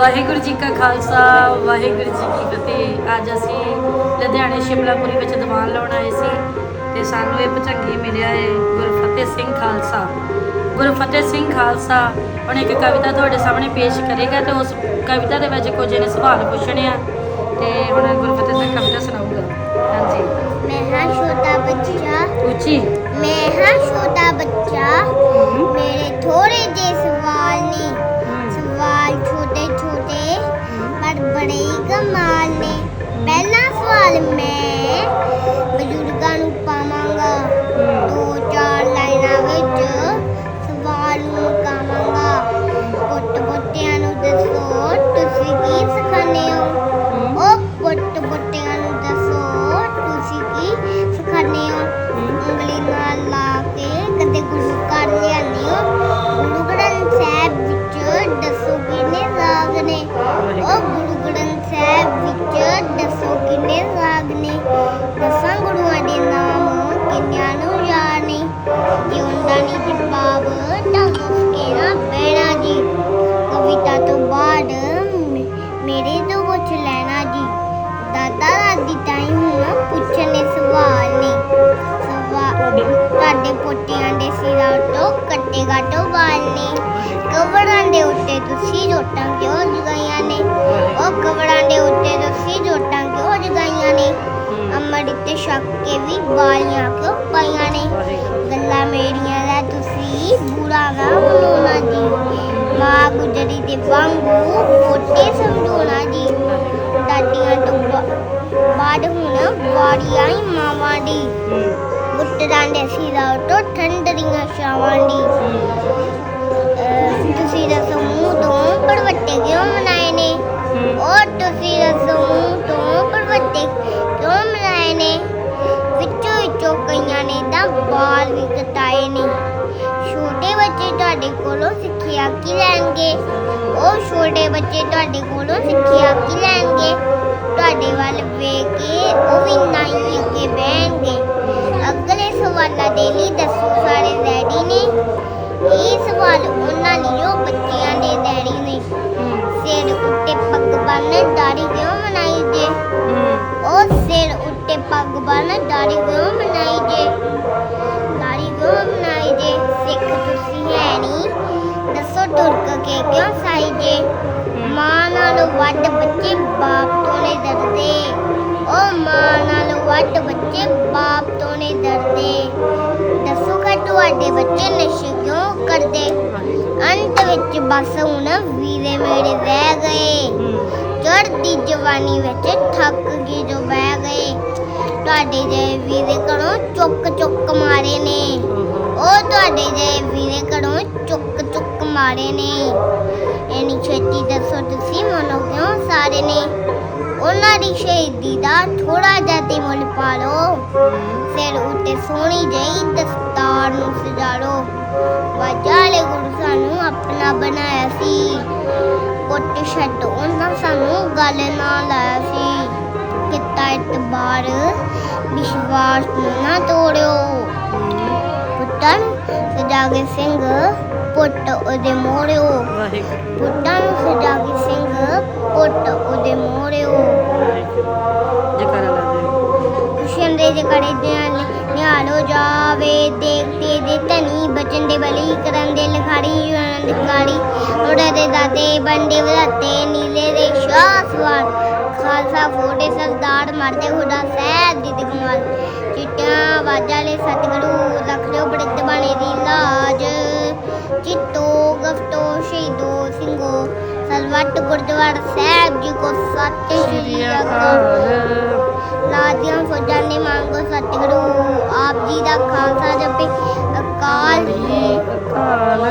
ਵਾਹਿਗੁਰੂ ਜੀ ਕਾ ਖਾਲਸਾ ਵਾਹਿਗੁਰੂ ਜੀ ਕੀ ਫਤਿਹ। ਅੱਜ ਅਸੀਂ ਲੁਧਿਆਣੇ ਸ਼ਿਮਲਾਪੁਰੀ ਵਿੱਚ ਦੀਵਾਨ ਲਾਉਣ ਆਏ ਸੀ ਤੇ ਸਾਨੂੰ ਇਹ ਪਚੰਗੀ ਮਿਲਿਆ ਹੈ ਗੁਰਫਤਿਹ ਸਿੰਘ ਖਾਲਸਾ। ਗੁਰਫਤਿਹ ਸਿੰਘ ਖਾਲਸਾ ਉਹਨੇ ਇੱਕ ਕਵਿਤਾ ਤੁਹਾਡੇ ਸਾਹਮਣੇ ਪੇਸ਼ ਕਰੇਗਾ ਤੇ ਉਸ ਕਵਿਤਾ ਦੇ ਵਿੱਚ ਕੁਝ ਇਹਨੇ ਸਵਾਲ ਪੁੱਛਣੇ ਆ ਤੇ ਹੁਣ ਗੁਰਫਤਿਹ ਸਿੰਘ ਕਵਿਤਾ ਸੁਣਾਉਂਗਾ ਹਾਂਜੀ। ਮੈਂ ਹਾਂ ਛੋਟਾ ਬੱਚਾ। ਉੱਚੀ। ਮੈਂ ਹਾਂ ਛੋਟਾ ਬੱਚਾ। ਰਾਗ ਨੇ। ਉਹ ਗੁਰੂ ਗ੍ਰੰਥ ਸਾਹਿਬ ਵਿੱਚ ਦੱਸੋ ਕਿੰਨੇ ਰਾਗ ਨੇ? ਦਸਾਂ ਗੁਰੂਆਂ ਦੇ ਨਾਮ ਕਿੰਨਿਆਂ ਨੂੰ ਯਾਦ ਨੇ ਜਿਉਂਦਾ ਨਹੀਂ ਜਵਾਬ ਤਾਂ ਦੱਸ ਕੇ ਨਾ ਬਹਿਣਾ ਜੀ। ਕਵਿਤਾ ਤੋਂ ਬਾਅਦ ਮੇਰੇ ਤੋਂ ਪੁੱਛ ਲੈਣਾ ਜੀ। ਦਾਦਾ ਦਾਦੀ ਟਾਈਮ ਹੁਣ ਪੁੱਛਣੇ ਸਵਾਲ ਨੇ। ਸਵਾਲ ਤੁਹਾਡੇ ਪੋਟਿਆਂ ਦੇ ਸਿਰਾਂ ਤੋਂ ਕੱਟੇ ਗਾਟੋ ਵਾਲ ਨੇ। ਕਵਰਾਂ ਦੇ ਉੱਤੇ ਤੁਸੀਂ ਜੋਟਾਂ ਕਿਉਂ ਜਗਾਈਆਂ ਨੇ? ਉਹ ਕਵਰਾਂ ਦੇ ਉੱਤੇ ਤੁਸੀਂ ਜੋਟਾਂ ਕਿਉਂ ਜਗਾਈਆਂ ਨੇ? ਅਮਰ ਤੇ ਛੱਕ ਕੇ ਵੀ ਬਾਲੀਆਂ ਕਿਉਂ ਪਾਈਆਂ ਨੇ? ਗੱਲਾਂ ਮੇਰੀਆਂ ਦਾ ਤੁਸੀਂ ਬੁਰਾ ਨਾ ਬਣਾਉਣਾ ਜੀ। ਮਾਂ ਗੁਜਰੀ ਦੇ ਵਾਂਗੂ ਪੋਤੇ ਸਮਝਾਉਣਾ ਜੀ। ਦਾਦੀਆਂ ਤੋਂ ਬਾਅਦ ਹੁਣ ਵਾਰੀਆਂ ਹੀ ਮਾਵਾਂ ਦੀ। ਪੁੱਤਰਾਂ ਦੇ ਸਿਰਾਂ ਤੋਂ ਠੰਡਰੀਆਂ ਛਾਵਾਂ ਦੀ ਤੁਸੀਂ ਦੱਸੋ ਮੂੰਹ ਤੋਂ ਪਰਵੱਟੇ ਕਿਉਂ ਮਨਾਏ ਨੇ? ਉਹ ਤੁਸੀਂ ਦੱਸੋ ਮੂੰਹ ਤੋਂ ਪਰਵੱਟੇ ਕਿਉਂ ਮਨਾਏ ਨੇ? ਵਿੱਚੋਂ ਵਿੱਚੋਂ ਕਈਆਂ ਨੇ ਤਾਂ ਬਾਲ ਵੀ ਕਟਾਏ ਨੇ। ਛੋਟੇ ਬੱਚੇ ਤੁਹਾਡੇ ਕੋਲੋਂ ਸਿੱਖਿਆ ਕੀ ਲੈਣਗੇ? ਉਹ ਛੋਟੇ ਬੱਚੇ ਤੁਹਾਡੇ ਕੋਲੋਂ ਸਵਾਲਾਂ ਲਈ ਦੱਸੋ, ਸਾਰੇ ਰੈਡੀ ਨੇ? ਇਹ ਸਵਾਲ ਉਹਨਾਂ ਲਈ ਜੋ ਬੱਚਿਆਂ ਦੇ ਡੈਡੀ ਨੇ। ਸਿਰ ਉੱਤੇ ਪੱਗ ਬੰਨ ਦਾੜੀ ਕਿਉਂ ਮਨਾਈ ਜੇ? ਉਹ ਸਿਰ ਉੱਤੇ ਪੱਗ ਬੰਨ ਦਾੜੀ ਕਿਉਂ ਮਨਾਈ ਜੇ? ਦਾੜੀ ਕਿਉਂ ਮਨਾਈ ਜੇ? ਸਿੱਖ ਤੁਸੀਂ ਹੈ ਨਹੀਂ। ਦੱਸੋ ਤੁਰਕ ਕੇ ਕਿਉਂ ਸਾਈ ਜੇ? ਮਾਂ ਨਾਲੋਂ ਵੱਡ ਬੱਚੇ ਬਾਪ ਤੋਂ ਨੇ ਡਰਦੇ ਉਹ ਮਾਂ ਨਾਲੋਂ ਬੱਚੇ ਬਾਪ ਤੋਂ ਨੇ ਡਰਦੇ। ਦੱਸੋ ਤੁਹਾਡੇ ਬੱਚੇ ਨਸ਼ੇ ਕਿਉਂ ਕਰਦੇ? ਅੰਤ ਵਿੱਚ ਬਸ ਹੁਣ ਵੀਰੇ ਮੇਰੇ ਰਹਿ ਗਏ। ਚੜ੍ਹਦੀ ਜਵਾਨੀ ਵਿੱਚ ਥੱਕ ਗਏ ਜੋ ਬਹਿ ਗਏ। ਤੁਹਾਡੇ ਜੇ ਵੀਰੇ ਘਰੋਂ ਚੁੱਕ ਚੁੱਕ ਮਾਰੇ ਨੇ। ਉਹ ਤੁਹਾਡੇ ਜੇ ਵੀਰੇ ਘਰੋਂ ਚੁੱਕ ਚੁੱਕ ਮਾਰੇ ਨੇ। ਐਨੀ ਛੇਤੀ ਦੱਸੋ ਤੁਸੀਂ, ਮਨੋ ਕਿਉਂ ਸਾਰੇ ਨੇ? ਉਹਨਾਂ ਦੀ ਸ਼ਹੀਦੀ ਦਾ ਥੋੜਾ ਜਿਹਾ ਤੇ ਮੁੱਲ ਪਾ ਲਓ। ਸਿਰ ਉੱਤੇ ਸੋਹਣੀ ਜਿਹੀ ਦਸਤਾਰ ਨੂੰ ਸਜਾ ਲਓ ਵਾਜਾਲੇ ਗੁਰੂ ਸਾਨੂੰ ਆਪਣਾ ਬਣਾਇਆ ਸੀ। ਕੁੱਟ ਛੱਡ। ਉਹਨਾਂ ਸਾਨੂੰ ਗੱਲ ਨਾ ਲਾਇਆ ਸੀ। ਕਿਤਾ ਇਤਬਾਰ। ਵਿਸ਼ਵਾਸ ਨੂੰ ਨਾ ਤੋੜਿਓ। ਪੁੱਤਰ ਸਜਾ ਕੇ ਸਿੰਘ ਪੁੱਟ ਉਹਦੇ ਮੋੜਿਓ। ਵਾਹਿਗੁਰੂ ਪੁੱਤਾਂ ਨੂੰ ਸਜਾ ਕੇ ਸਿੰਘ ਪੁੱਟ ਉਹਦੇ ਮੋੜਿਓ। ਜਕਾਰਾ ਲਾ ਦੇ ਖੁਸ਼ੀਆਂ ਦੇ ਜਕੜੇ ਦੇ ਨਿਹਾਲੋ ਜਾਵੇ ਦੇਖਦੇ ਦੇ ਧਨੀ ਦੇ ਬਲੀ ਕਰਨ ਦੇ ਲਖਾੜੀ ਦੇ ਕਾੜੀ ਉਹਦੇ ਦੇ ਦਾਦੇ ਬੰਦੇ ਵਧਾਤੇ ਨੀਲੇ ਦੇ ਸ਼ਾਹ ਸਵਾਰ। ਖਾਲਸਾ ਫੋੜੇ ਸਰਦਾਰ ਮਰਦੇ ਹੁਦਾ ਸਹਿਬ ਦੀ ਦਿਗਮਾਲ ਚਿੱਟਿਆਂ ਵਾਜਾਲੇ ਸਤਿਗੁਰੂ ਰੱਖ ਲਿਓ ਬੜਿੱਤ ਬਾਣੇ ਦੀ ਲਾਜ। ਚਿੱਤੋ ਗਫਤੋ ਸ਼ਹੀਦੋ ਸਿੰਘੋ ਸਲਵੱਟ ਗੁਰਦੁਆਰਾ ਸਾਹਿਬ ਜੀ ਕੋ ਸਤਿ ਸ਼੍ਰੀ ਅਕਾਲ। ਲਾਦੀਆਂ ਫੌਜਾਂ ਨੇ ਮੰਗੋ ਸਤਿਗੁਰੂ ਆਪ ਜੀ ਦਾ ਖਾਲਸਾ ਜਪੇ। ਅਕਾਲ ਜੀ ਅਕਾਲ